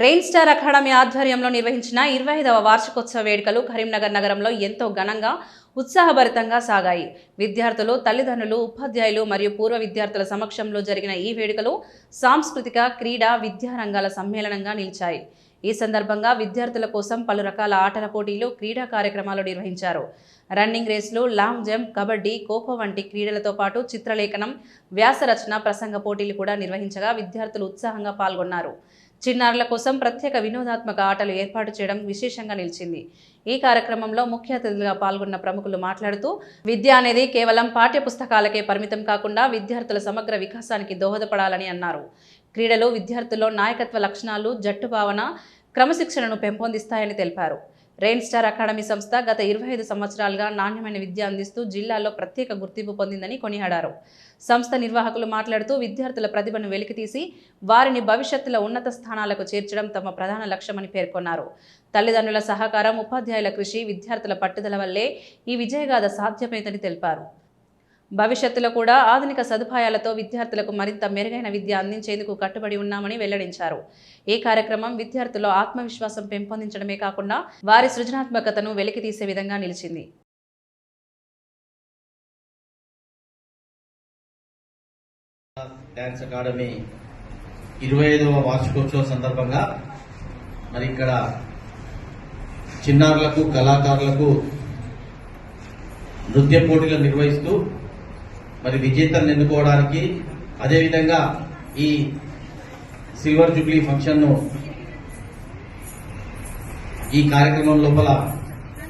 Rain star academy ఆధ్వర్యంలో నిర్వహించిన ఇరవై ఐదవ వార్షికోత్సవ వేడుకలు కరీంనగర్ నగరంలో ఎంతో ఘనంగా ఉత్సాహభరితంగా సాగాయి. విద్యార్థులు తల్లిదండ్రులు ఉపాధ్యాయులు మరియు పూర్వ విద్యార్థుల సమక్షంలో జరిగిన ఈ వేడుకలు సాంస్కృతిక క్రీడా విద్యారంగాల సమ్మేళనంగా నిలిచాయి. ఈ సందర్భంగా విద్యార్థుల కోసం పలు రకాల ఆటల పోటీలు క్రీడా కార్యక్రమాలు నిర్వహించారు. రన్నింగ్ రేసులు లాంగ్ జంప్ కబడ్డీ ఖోఖో వంటి క్రీడలతో పాటు చిత్రలేఖనం వ్యాసరచన ప్రసంగ పోటీలు కూడా నిర్వహించగా విద్యార్థులు ఉత్సాహంగా పాల్గొన్నారు. చిన్నారుల కోసం ప్రత్యేక వినోదాత్మక ఆటలు ఏర్పాటు చేయడం విశేషంగా నిలిచింది. ఈ కార్యక్రమంలో ముఖ్య అతిథులుగా పాల్గొన్న ప్రముఖులు మాట్లాడుతూ విద్య అనేది కేవలం పాఠ్య పుస్తకాలకే పరిమితం కాకుండా విద్యార్థుల సమగ్ర వికాసానికి దోహదపడాలని అన్నారు. క్రీడలు విద్యార్థుల్లో నాయకత్వ లక్షణాలు జట్టు భావన క్రమశిక్షణను పెంపొందిస్తాయని తెలిపారు. రెయిన్ స్టార్ అకాడమీ సంస్థ గత ఇరవై ఐదు సంవత్సరాలుగా నాణ్యమైన విద్య అందిస్తూ జిల్లాలో ప్రత్యేక గుర్తింపు పొందిందని కొనియాడారు. సంస్థ నిర్వాహకులు మాట్లాడుతూ విద్యార్థుల ప్రతిభను వెలికితీసి వారిని భవిష్యత్తులో ఉన్నత స్థానాలకు చేర్చడం తమ ప్రధాన లక్ష్యమని పేర్కొన్నారు. తల్లిదండ్రుల సహకారం ఉపాధ్యాయుల కృషి విద్యార్థుల పట్టుదల వల్లే ఈ విజయగాథ సాధ్యమైందని తెలిపారు. భవిష్యత్తులో కూడా ఆధునిక సదుపాయాలతో విద్యార్థులకు మరింత మెరుగైన విద్య అందించేందుకు కట్టుబడి ఉన్నామని వెల్లడించారు. ఈ కార్యక్రమం విద్యార్థుల్లో ఆత్మవిశ్వాసం పెంపొందించడమే కాకుండా వారి సృజనాత్మకతను వెలికితీసే విధంగా నిలిచింది. డ్యాన్స్ అకాడమీ ఇరవై ఐదవ వార్షికోత్సవం సందర్భంగా మరి ఇక్కడ చిన్నారులకు కళాకారులకు నృత్య పోటీలు నిర్వహిస్తూ మరి విజేతలను ఎన్నుకోవడానికి అదేవిధంగా ఈ సిల్వర్ జూబ్లీ ఫంక్షన్ను ఈ కార్యక్రమం లోపల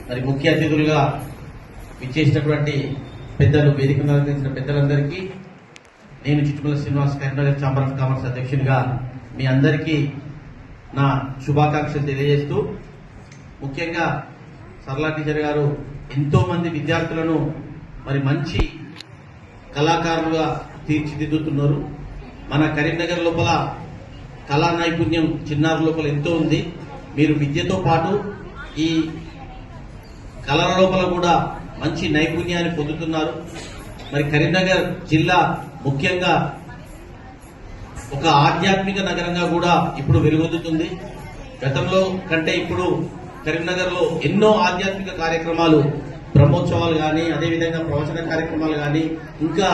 మరి ముఖ్య అతిథులుగా విచ్చేసినటువంటి పెద్దలు వేదిక మీద పెద్దలందరికీ నేను Chittumala Srinivas Karimnagar chamber of commerce అధ్యక్షునిగా మీ అందరికీ నా శుభాకాంక్షలు తెలియజేస్తూ ముఖ్యంగా సరళా టీచర్ గారు ఎంతోమంది విద్యార్థులను మరి మంచి కళాకారులుగా తీర్చిదిద్దుతున్నారు. మన కరీంనగర్ లోపల కళా నైపుణ్యం చిన్నారు లోపల ఎంతో ఉంది. మీరు విద్యతో పాటు ఈ కళల లోపల కూడా మంచి నైపుణ్యాన్ని పొందుతున్నారు. మరి కరీంనగర్ జిల్లా ముఖ్యంగా ఒక ఆధ్యాత్మిక నగరంగా కూడా ఇప్పుడు వెలుగొందుతుంది. గతంలో కంటే ఇప్పుడు కరీంనగర్లో ఎన్నో ఆధ్యాత్మిక కార్యక్రమాలు బ్రహ్మోత్సవాలు కానీ అదేవిధంగా ప్రవచన కార్యక్రమాలు కానీ ఇంకా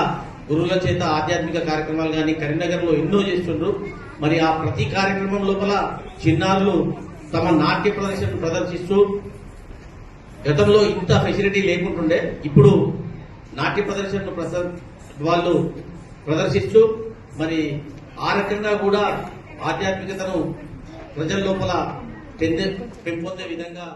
గురువుల చేత ఆధ్యాత్మిక కార్యక్రమాలు కానీ కరీంనగర్లో ఎన్నో చేస్తుండ్రు. మరి ఆ ప్రతి కార్యక్రమం లోపల చిన్నారులు తమ నాట్య ప్రదర్శనను ప్రదర్శిస్తూ గతంలో ఇంత ఫెసిలిటీ లేకుంటుండే ఇప్పుడు నాట్య ప్రదర్శనను ప్రస- వాళ్ళు ప్రదర్శిస్తూ మరి ఆ రకంగా కూడా ఆధ్యాత్మికతను ప్రజల లోపల పెంపొందే విధంగా